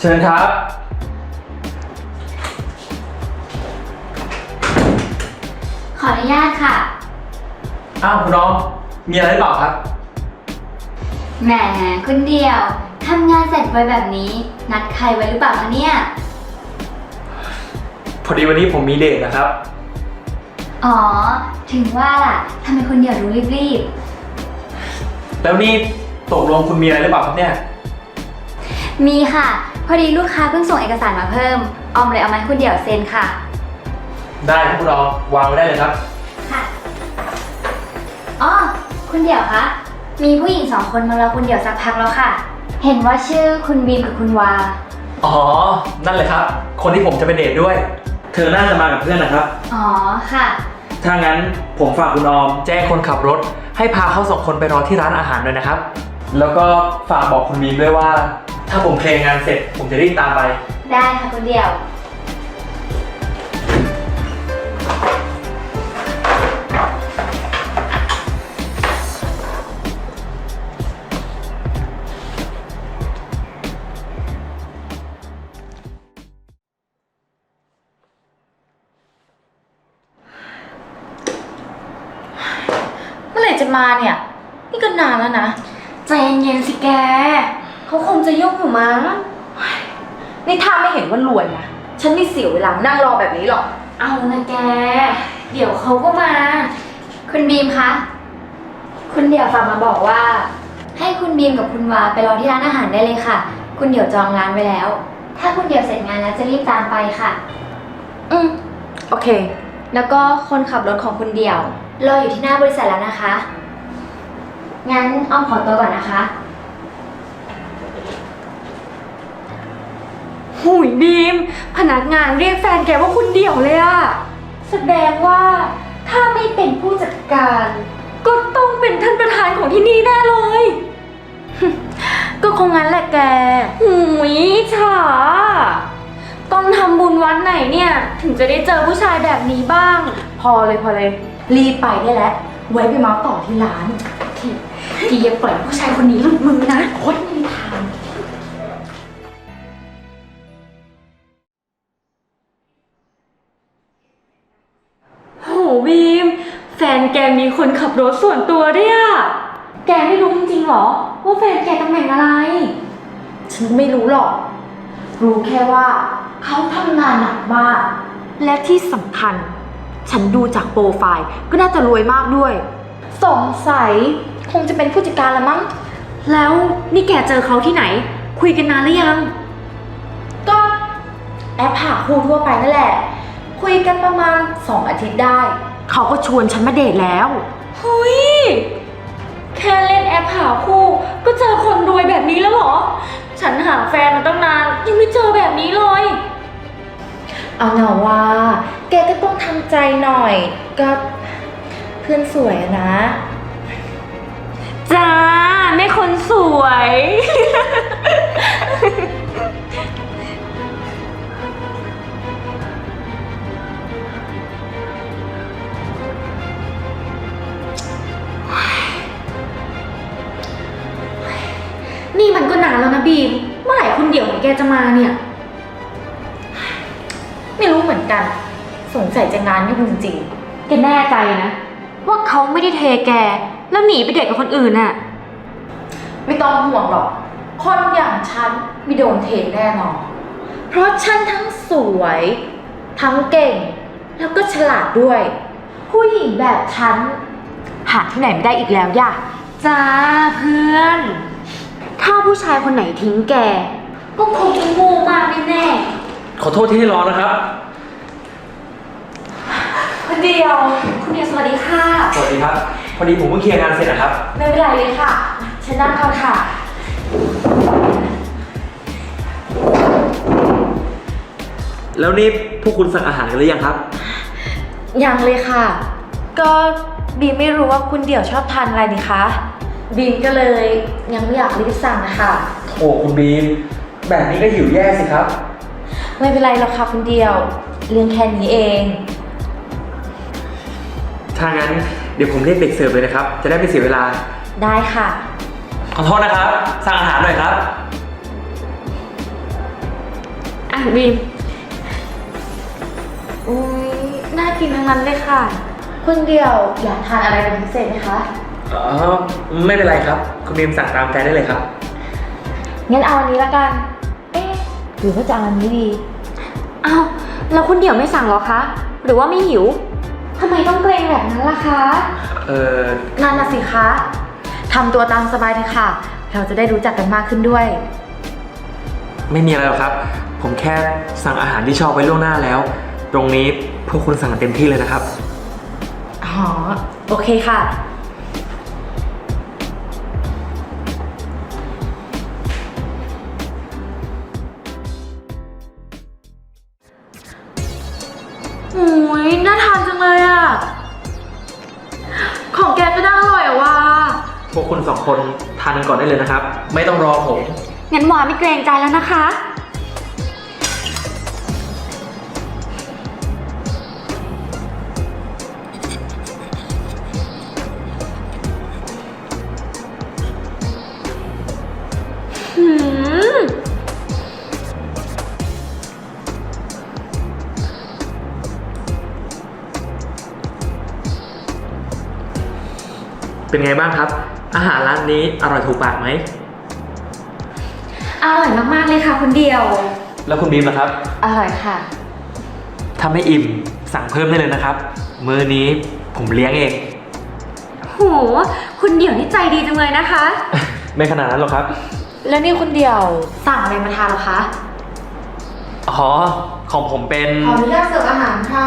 เชิญครับ ขออนุญาตค่ะ อ้าวคุณน้อง มีอะไรหรือเปล่าครับ แหมคุณเดียวทำงานเสร็จไวแบบนี้ นัดใครไว้หรือเปล่าคะเนี่ย พอดีวันนี้ผมมีเดทนะครับ อ๋อ ถึงว่าล่ะทำไมคุณเดียวรู้รีบแล้วนี่ตกลงคุณมีอะไรหรือเปล่าครับเนี่ย ๆ มีค่ะ พอดีลูกค้าเพิ่งส่งเอกสารมาเพิ่ม ออมเลยเอามาให้คุณเดียวเซ็นค่ะ ได้ครับคุณน้องวางไว้ได้เลยครับ ค่ะ อ๋อ คุณเดี่ยวคะ มีผู้หญิงสองคนมารอคุณเดี่ยวสักพักแล้วค่ะ เห็นว่าชื่อคุณบีมกับคุณวา อ๋อ นั่นเลยครับ คนที่ผมจะไปเดทด้วย เธอน่าจะมากับเพื่อนนะครับ อ๋อ ค่ะ ถ้างั้นผมฝากคุณออม แจ้งคนขับรถ ให้พาเขาสองคนไปรอที่ร้านอาหารด้วยนะครับ แล้วก็ฝากบอกคุณบีมด้วยว่า ถ้าผมเคลียร์งานเสร็จ ผมจะรีบตามไป ได้ค่ะคุณเดี่ยว เมื่อไหร่จะมาเนี่ย นี่ก็นานแล้วนะ ใจเย็นๆสิแก เขาคงจะยุ่งอยู่มั้ง นี่ถ้าไม่เห็นว่ารวยนะ ฉันไม่เสียเวลานั่งรอแบบนี้หรอก เอานะแก เดี๋ยวเขาก็มา คุณบีมคะ คุณเดี่ยวฝากมาบอกว่า ให้คุณบีมกับคุณวาไปรอที่ร้านอาหารได้เลยค่ะ คุณเดี่ยวจองร้านไว้แล้ว ถ้าคุณเดี่ยวเสร็จงานแล้วจะรีบตามไปค่ะ อืมโอเค แล้วก็คนขับรถของคุณเดี่ยว รออยู่ที่หน้าบริษัทแล้วนะคะ งั้นอ้อมขอตัวก่อนนะคะ หุยบีม พนักงานเรียกแฟนแกว่าคุณเดี่ยวเลยอะแสดงว่าถ้าไม่เป็นผู้จัดการ ก็ต้องเป็นท่านประธานของที่นี่แน่เลย ก็คงงั้นแหละแก หุยฉาต้องทำบุญวันไหนเนี่ย ถึงจะได้เจอผู้ชายแบบนี้บ้าง พอเลยพอเลย รีบไปได้แล้ว ไว้ไปเมาส์ต่อที่ร้านที ทีอย่าปล่อยผู้ชายคนนี้หลุดมือนะโคตรไม่มีทาง โหบีม แฟนแกมีคนขับรถส่วนตัวด้วยอะแกไม่รู้จริงๆหรอ ว่าแฟนแกตำแหน่งอะไร ฉันไม่รู้หรอก รู้แค่ว่า เขาทำงานหนักมาก และที่สำคัญ ฉันดูจากโปรไฟล์ก็น่าจะรวยมากด้วย สงสัยคงจะเป็นผู้จัดการละมั้ง แล้วนี่แกเจอเขาที่ไหน คุยกันนานหรือยัง ก็แอปหาคู่ทั่วไปนั่นแหละ คุยกันประมาณสองอาทิตย์ได้ เขาก็ชวนฉันมาเดทแล้วเฮ้ยแค่เล่นแอปหาคู่ ก็เจอคนรวยแบบนี้แล้วเหรอ ฉันหาแฟนมาตั้งนานยังไม่เจอแบบนี้เลย เอาหน่าว่า แกก็ต้องทำใจหน่อย ก็เพื่อนสวยอะนะ จ้าแม่คนสวย นี่มันก็นานแล้วนะบีม เมื่อไหร่คุณเดี่ยวของแกจะมาเนี่ย ไม่รู้เหมือนกัน สงสัยจะงานยุ่งจริงๆ แกแน่ใจนะ ว่าเขาไม่ได้เทแก แล้วหนีไปเดทกับคนอื่นน่ะ ไม่ต้องห่วงหรอก คนอย่างฉันไม่โดนเทแน่นอน เพราะฉันทั้งสวย ทั้งเก่ง แล้วก็ฉลาดด้วย ผู้หญิงแบบฉัน หาที่ไหนไม่ได้อีกแล้วย่ะจ้าเพื่อน ถ้าผู้ชายคนไหนทิ้งแก ก็คงจะโง่มากแน่ขอโทษที่ให้รอนะครับๆคุณ เดียว คุณเดียวสวัสดีค่ะ สวัสดีครับ พอดีผมเพิ่งเคลียร์งานเสร็จนะครับ ไม่เป็นไรเลยค่ะเชิญนั่งก่อนค่ะ แล้วนี่พวกคุณสั่งอาหารกันหรือยังครับ ยังเลยค่ะ ก็บีมไม่รู้ว่าคุณเดี่ยวชอบทานอะไรนี่คะบีมก็เลยยังไม่อยากรีบสั่งนะคะโอ้คุณบีม แบบนี้ก็หิวแย่สิครับ ไม่เป็นไรหรอกค่ะคุณเดี่ยวเรื่องแค่นี้เอง ถ้างั้นเดี๋ยวผมเรียกเด็กเสิร์ฟเลยนะครับ จะได้ไม่เสียเวลา ได้ค่ะ ขอโทษนะครับ สั่งอาหารหน่อยครับ อะบีมอุ้ยน่ากินทั้งนั้นเลยค่ะคุณเดี่ยวอยากทานอะไรเป็นพิเศษไหมคะ อ๋อ ไม่เป็นไรครับ คุณบีมสั่งตามใจได้เลยครับ งั้นเอาอันนี้ละกัน เอ๊ะหรือว่าจะเอาอันนี้ดี อ้าวแล้วคุณเดี่ยวไม่สั่งเหรอคะ หรือว่าไม่หิว ทำไมต้องเกรงแบบนั้นล่ะคะ เออนั่นน่ะสิคะทำตัวตามสบายเลยค่ะ เราจะได้รู้จักกันมากขึ้นด้วย ไม่มีอะไรหรอกครับ ผมแค่สั่งอาหารที่ชอบไว้ล่วงหน้าแล้ว ตรงนี้พวกคุณสั่งกันเต็มที่เลยนะครับ อ๋อ โอเคค่ะโอ้ยน่าทานจังเลยอะของแกก็น่าอร่อยอะว่าพวกคุณสองคนทานกันก่อนได้เลยนะครับ ไม่ต้องรอผม งั้นวาไม่เกรงใจแล้วนะคะ เป็นไงบ้างครับ อาหารร้านนี้อร่อยถูกปากไหม อร่อยมากๆเลยค่ะคุณเดี่ยว แล้วคุณบีมนะครับ อร่อยค่ะ ถ้าไม่อิ่มสั่งเพิ่มได้เลยนะครับ มื้อนี้ผมเลี้ยงเอง โห คุณเดี่ยวนี่ใจดีจังเลยนะคะ ไม่ขนาดนั้นหรอกครับ แล้วนี่คุณเดี่ยวสั่งอะไรมาทานเหรอคะ อ๋อ ของผมเป็น ขออนุญาตเสิร์ฟอาหารค่ะ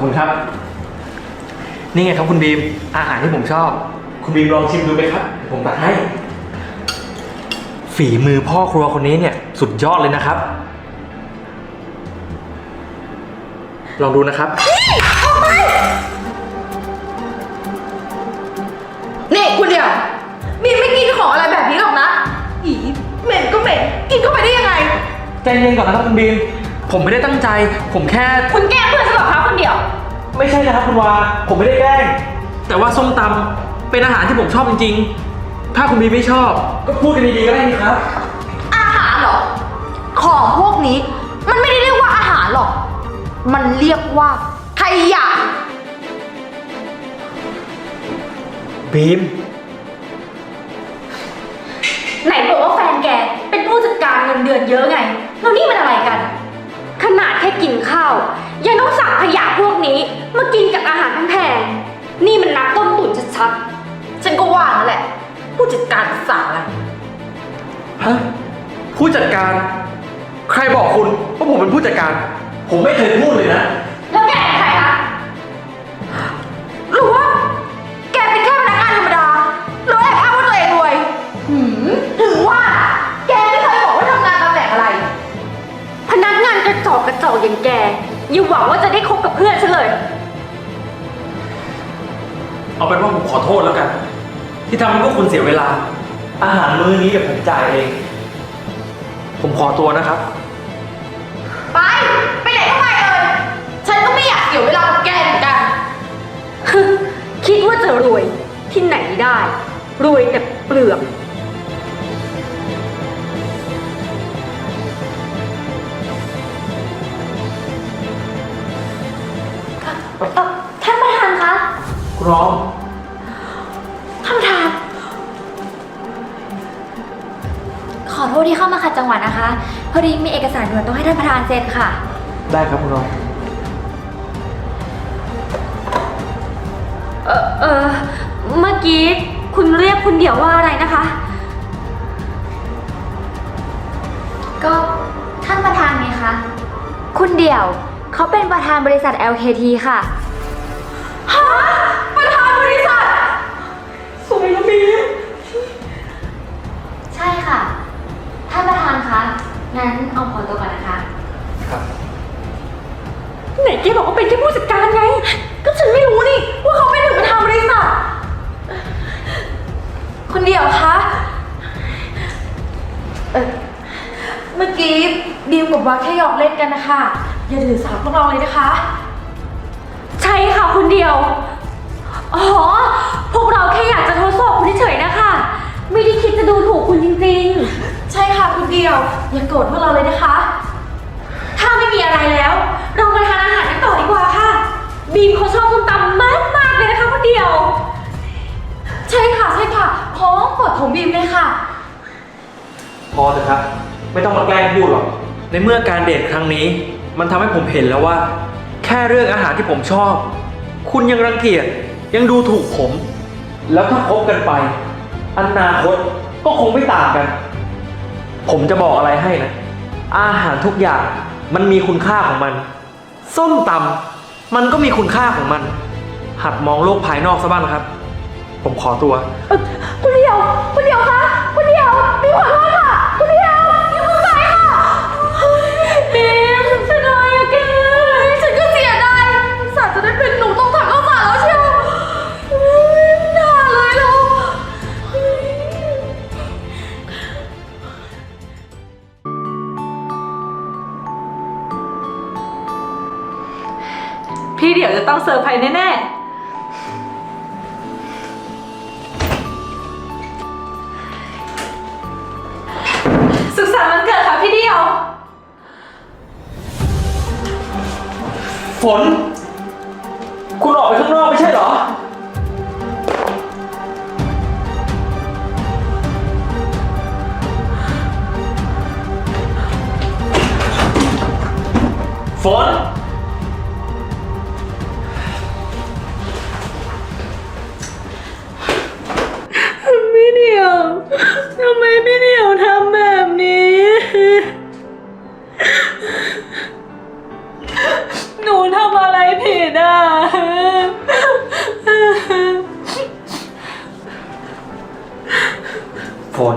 อบคุณครับ นี่ไงครับคุณบีม อาหารที่ผมชอบ คุณบีมลองชิมดูไหมครับ ผมตัดให้ ฝีมือพ่อครัวคนนี้เนี่ย สุดยอดเลยนะครับ ลองดูนะครับ นี่คุณเดียวมีนไม่กินของอะไรแบบนี้หรอกนะอีเหม็นก็เหม็น กินเข้าไปได้ยังไง ใจเย็นก่อนนะครับคุณบีม ผมไม่ได้ตั้งใจ ผมแค่ คุณแกล้ง ไม่ใช่นะครับคุณวา ผมไม่ได้แกล้ง แต่ว่าส้มตำเป็นอาหารที่ผมชอบจริงๆ ถ้าคุณบีมไม่ชอบ ก็พูดกันดีๆก็ได้นี่ครับ อาหารเหรอ ของพวกนี้ มันไม่ได้เรียกว่าอาหารหรอก มันเรียกว่าขยะ บีม ไหนบอกว่าแฟนแกเป็นผู้จัดการเงินเดือนเยอะไง แล้วนี่มันอะไรกัน ขนาดแค่กินข้าว นี้มากินกับอาหารแพงๆ นี่มันนักต้มตุ๋นชัดฉันก็ว่านั่นแหละ ผู้จัดการสั่งอะไรฮะผู้จัดการ ใครบอกคุณว่าผมเป็นผู้จัดการ ผมไม่เคยพูดเลยนะๆแล้วแกเป็นใครคะหรือว่าแกเป็นแค่พนักงานธรรมดาแล้วแอบอ้างว่าตัวเองรวยหืมถึงว่า แกไม่เคยบอกว่าทำงานตำแหน่งอะไร พนักงานกระจอกกระจอกอย่างแก อย่าหวังว่าจะได้คบกับเพื่อนฉันเลย เอาเป็นว่าผมขอโทษแล้วกัน ที่ทำให้พวกคุณเสียเวลา อาหารมื้อนี้เดี๋ยวผมจ่ายเอง ผมขอตัวนะครับ ไป ไปไหนก็ไปเลย ฉันก็ไม่อยากเสียเวลากับแกเหมือนกัน คิดว่าจะรวยที่ไหนได้ รวยแต่เปลือก ร้อง ท่านประธาน ขอโทษที่เข้ามาขัดจังหวะนะคะ พอดีมีเอกสารด่วนต้องให้ท่านประธานเซ็นค่ะ ได้ครับคุณร้อง เออเออเมื่อกี้คุณเรียกคุณเดี่ยวว่าอะไรนะคะ ก็ท่านประธานไงคะ คุณเดี่ยว เขาเป็นประธานบริษัท LKT ค่ะ ฮะ งั้นเอาขอตัวก่อนนะคะ ครับไหนแกบอกว่าเป็นแค่ผู้จัดการไง ก็ฉันไม่รู้นี่ ว่าเขาเป็นถึงประธานบริษัทคนเดียวคะเออเมื่อกี้ดีมกับว่าแค่หยอกเล่นกันนะคะ อย่าถือสาพวกเราเลยนะคะ ใช่ค่ะคุณเดียว อ๋อ พวกเราแค่อยากจะทดสอบคุณเฉยๆนะคะ ไม่ได้คิดจะดูถูกคุณจริงๆ ใช่ค่ะคุณเดียว อย่าโกรธพวกเราเลยนะคะ ถ้าไม่มีอะไรแล้ว เรามาทานอาหารกันต่อดีกว่าค่ะ บีมเขาชอบส้มตำมากมากๆเลยนะคะคุณเดียว ใช่ค่ะใช่ค่ะของโปรดของบีมเลยค่ะ พอเถอะครับ ไม่ต้องมาแกล้งพูดหรอก ในเมื่อการเดทครั้งนี้ มันทำให้ผมเห็นแล้วว่า แค่เรื่องอาหารที่ผมชอบ คุณยังรังเกียจยังดูถูกผม แล้วถ้าคบกันไป อนาคตก็คงไม่ต่างกัน ผมจะบอกอะไรให้นะ อาหารทุกอย่างมันมีคุณค่าของมัน ส้มตำมันก็มีคุณค่าของมัน หัดมองโลกภายนอกซะบ้างนะครับ ผมขอตัว คุณเดียว คุณเดียวคะ คุณเดียว มีขอโทษค่ะ ยวจะต้องเซอร์ไพรส์แน่ๆ สุขสันต์วันเกิดค่ะพี่เดียว ฝน คุณออกไปข้างนอกไม่ใช่เหรอ ฝน ฝน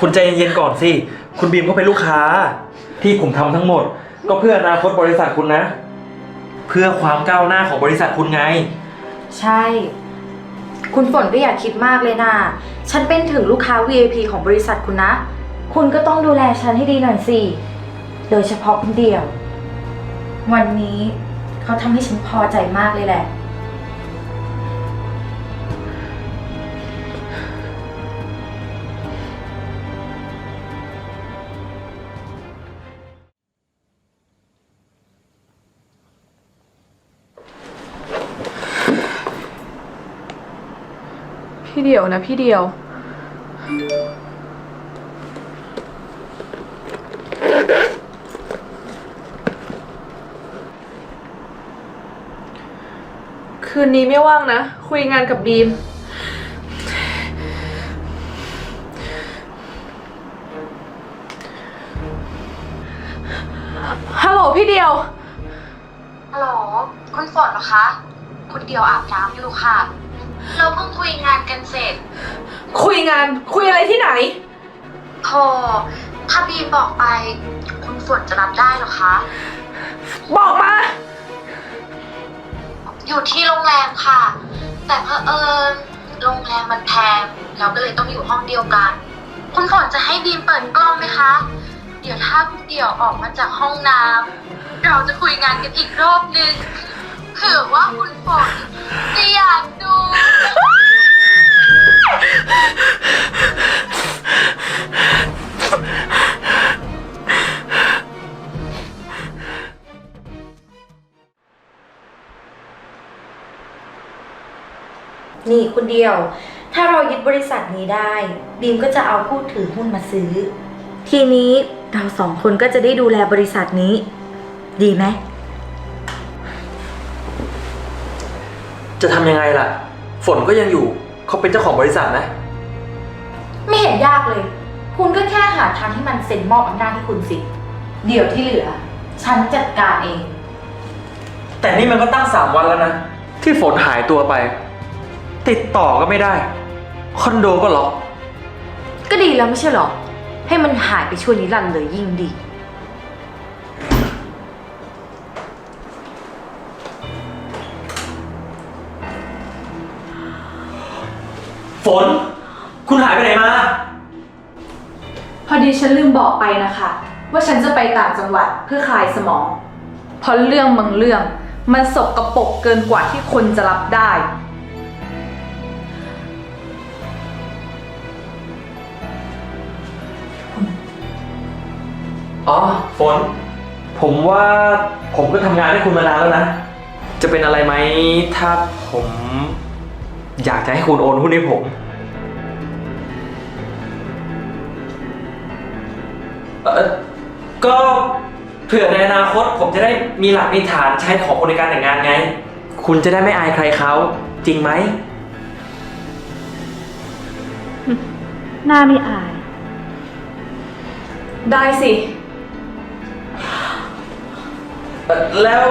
คุณใจเย็นๆก่อนสิ คุณบีมก็เป็นลูกค้า ที่ผมทำทั้งหมด ก็เพื่ออนาคตบริษัทคุณนะ เพื่อความก้าวหน้าของบริษัทคุณไง ใช่ คุณฝนก็อย่าคิดมากเลยนะฉันเป็นถึงลูกค้า VIP ของบริษัทคุณนะ คุณก็ต้องดูแลฉันให้ดีหน่อยสิ โดยเฉพาะคุณเดียว วันนี้เขาทำให้ฉันพอใจมากเลยแหละ เดียวนะพี่เดียว คืนนี้ไม่ว่างนะ คุยงานกับบีม ฮัลโหลพี่เดียว ฮัลโหลคุณฝนเหรอคะ คุณเดียวอาบน้ำอยู่ค่ะ เราเพิ่งคุยงานกันเสร็จคุยงานคุยอะไรที่ไหนโธ่ถ้าบีมบอกไป คุณฝนจะรับได้เหรอคะ บอกมา อยู่ที่โรงแรมค่ะ แต่เพอเอิญโรงแรมมันแพงเราก็เลยต้องอยู่ห้องเดียวกัน คุณฝนจะให้บีมเปิดกล้องไหมคะ เดี๋ยวถ้าคุณเดี่ยวออกมาจากห้องน้ำเราจะคุยงานกันอีกรอบนึง เผื่อว่าคุณฝนจะอยากดู นี่คุณเดียว ถ้าเรายึดบริษัทนี้ได้บีมก็จะเอาผู้ถือหุ้นมาซื้อ ทีนี้เราสองคนก็จะได้ดูแลบริษัทนี้ ดีไหม จะทำยังไงล่ะ ฝนก็ยังอยู่ เขาเป็นเจ้าของบริษัทนะ ไม่เห็นยากเลย คุณก็แค่หาทางให้มันเซ็นมอบอำนาจให้คุณสิ เดี๋ยวที่เหลือ ฉันจัดการเอง แต่นี่มันก็ตั้งสามวันแล้วนะ ที่ฝนหายตัวไป ติดต่อก็ไม่ได้ คอนโดก็ล็อก ก็ดีแล้วไม่ใช่เหรอ ให้มันหายไปชั่วนิรันดร์เลยยิ่งดี ฝน คุณหายไปไหนมา พอดีฉันลืมบอกไปนะคะ ว่าฉันจะไปต่างจังหวัดเพื่อคลายสมอง เพราะเรื่องบางเรื่อง มันสกรปรกเกินกว่าที่คนจะรับได้ อ๋อ ฝน ผมว่าผมก็ทำงานให้คุณมานานแล้วนะ จะเป็นอะไรไหมถ้าผม อยากจะให้คุณโอนหุ้นให้ผม เออก็เผื่อในอนาคตผมจะได้มีหลักมีฐานใช้ของคนในการแต่งงานไง คุณจะได้ไม่อายใครเขาจริงไหม หน้าไม่อาย ได้สิเอ่อแล้ว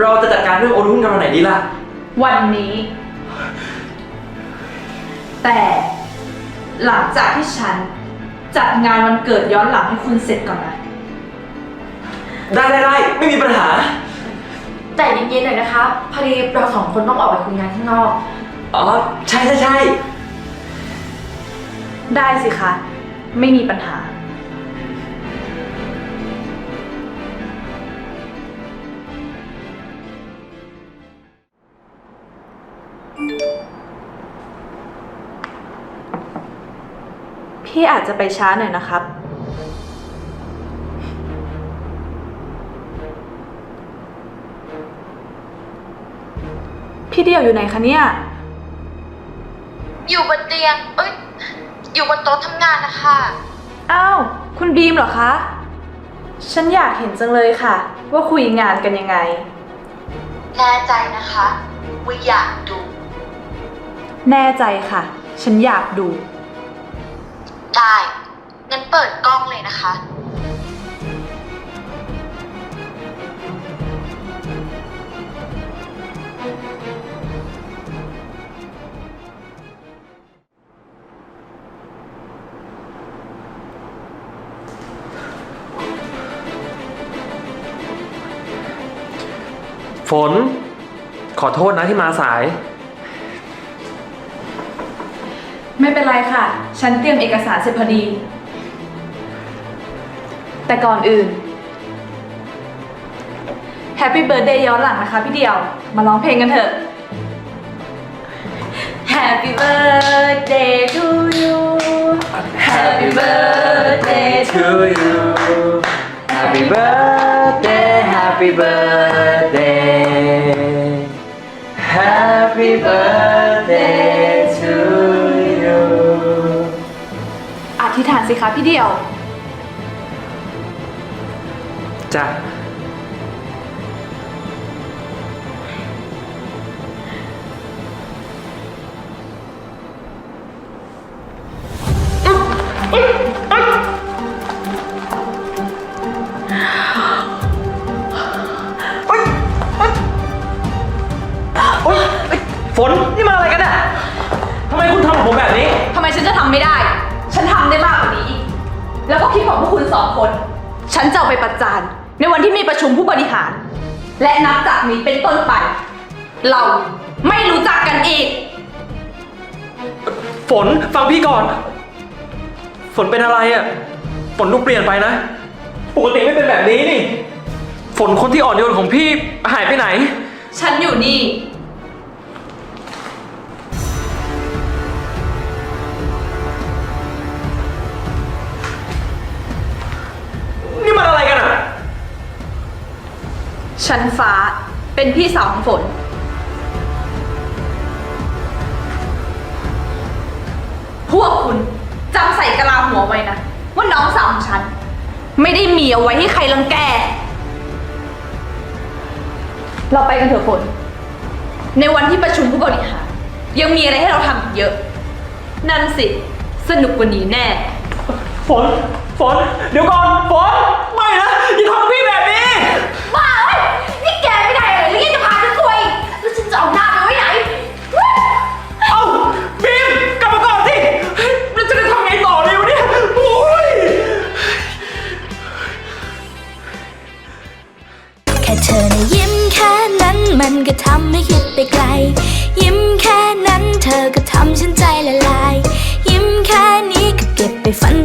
เราจะจัดการเรื่องโอนหุ้นกันวันไหนดีล่ะ วันนี้ แต่หลังจากที่ฉันจัดงานวันเกิดย้อนหลังให้คุณเสร็จก่อนนะ ได้ได้ได้ไม่มีปัญหา แต่เย็นๆหน่อยนะคะ พอดีเราสองคนต้องออกไปคุยงานข้างนอก อ๋อ ใช่ใช่ใช่ได้สิคะ ไม่มีปัญหา พี่อาจจะไปช้าหน่อยนะครับ พี่เดียวอยู่ไหนคะเนี่ย อยู่บนเตียง เอ้ย อยู่บนโต๊ะทำงานนะคะ อ้าว คุณบีมเหรอคะ ฉันอยากเห็นจังเลยค่ะ ว่าคุยงานกันยังไง แน่ใจนะคะว่าอยากดู แน่ใจค่ะ ฉันอยากดู ได้งั้นเปิดกล้องเลยนะคะ ฝน ขอโทษนะที่มาสาย ไม่เป็นไรค่ะ ฉันเตรียมเอกสารเสร็จพอดี แต่ก่อนอื่น Happy Birthday ย้อนหลังนะคะพี่เดียว มาร้องเพลงกันเถอะ Happy birthday to you Happy birthday to you Happy birthday Happy birthday Happy birthday ธิษฐานสิคะพี่เดียว จ้ะ ฉันจะเอาไปประจานในวันที่มีประชุมผู้บริหาร และนับจากนี้เป็นต้นไป เราไม่รู้จักกันอีก ฝนฟังพี่ก่อน ฝนเป็นอะไรอะ่ะ ฝนดูเปลี่ยนไปนะ ปกติไม่เป็นแบบนี้นี่ ฝนคนที่อ่อนโยนของพี่หายไปไหน ฉันอยู่นี่นี่ ฉันฟ้าเป็นพี่สาวของฝน พวกคุณจำใส่กะลาหัวไว้นะ ว่าน้องสาวของฉัน ไม่ได้มีเอาไว้ให้ใครรังแก เราไปกันเถอะฝน ในวันที่ประชุมผู้บริหารยังมีอะไรให้เราทำอีกเยอะ นั่นสิ สนุกกว่านี้แน่ ฝน ฝน เดี๋ยวก่อน ฝน ไม่นะอย่าทำ มันก็ทำให้คิดไปไกล ยิ้มแค่นั้นเธอก็ทำฉันใจละลาย ยิ้มแค่นี้ก็เก็บไปฝันตั้ง